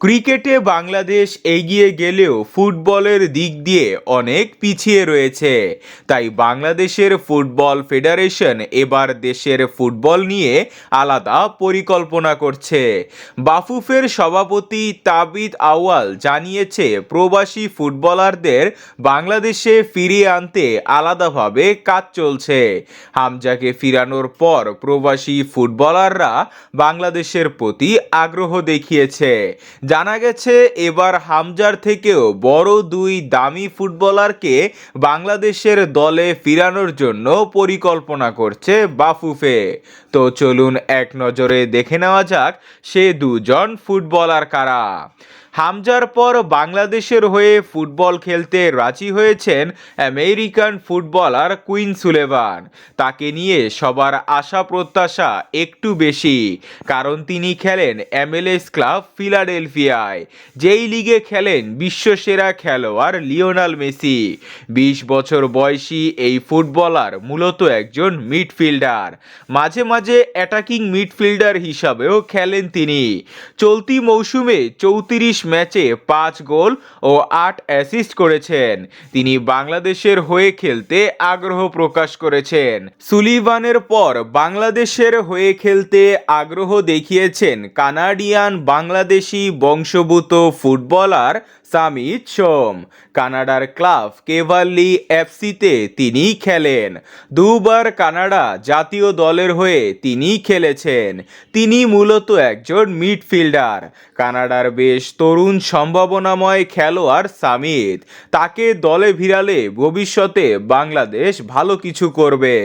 ক্রিকেটে বাংলাদেশ এগিয়ে গেলেও ফুটবলের দিক দিয়ে অনেক পিছিয়ে রয়েছে। তাই বাংলাদেশের ফুটবল ফেডারেশন এবার দেশের ফুটবল নিয়ে আলাদা পরিকল্পনা করছে। বাফুফের সভাপতি তাবিদ আওয়াল জানিয়েছে, প্রবাসী ফুটবলারদের বাংলাদেশে ফিরিয়ে আনতে আলাদাভাবে কাজ চলছে। হামজাকে ফিরানোর পর প্রবাসী ফুটবলাররা বাংলাদেশের প্রতি আগ্রহ দেখিয়েছে। জানা গেছে, এবার হামজার থেকেও বড় দুই দামি ফুটবলারকে বাংলাদেশের দলে ফিরানোর জন্য পরিকল্পনা করছে বাফুফে। তো চলুন এক নজরে দেখে নেওয়া যাক সে দুজন ফুটবলার কারা। হামজার পর বাংলাদেশের হয়ে ফুটবল খেলতে রাজি হয়েছেন আমেরিকান ফুটবলার কুইন সুলেভান। তাকে নিয়ে সবার আশা প্রত্যাশা একটু বেশি, কারণ তিনি খেলেন এমএলএস ক্লাব ফিলাডেলফিয়ায়, যেই লিগে খেলেন বিশ্বসেরা খেলোয়াড় লিওনাল মেসি। বিশ বছর বয়সী এই ফুটবলার মূলত একজন মিডফিল্ডার। মাঝে মাঝে অ্যাটাকিং মিডফিল্ডার হিসাবেও খেলেন তিনি। চলতি মৌসুমে চৌত্রিশ ম্যাচে পাঁচ গোল ও আট অ্যাসিস্ট করেছেন। তিনি বাংলাদেশের হয়ে খেলতে আগ্রহ প্রকাশ করেছেন। সুলিভানের পর বাংলাদেশের হয়ে খেলতে আগ্রহ দেখিয়েছেন কানাডিয়ান বাংলাদেশি বংশভূত ফুটবলার সামিত সোম। কানাডার ক্লাব কেভাল্লি এফসিতে তিনি খেলেন। দুবার কানাডা জাতীয় দলের হয়ে তিনি খেলেছেন। তিনি মূলত একজন মিডফিল্ডার। কানাডার বেশ তরুণ সম্ভাবনাময় খেলোয়াড় সামিদ। তাকে দলে ভিড়ালে ভবিষ্যতে বাংলাদেশ ভালো কিছু করবে।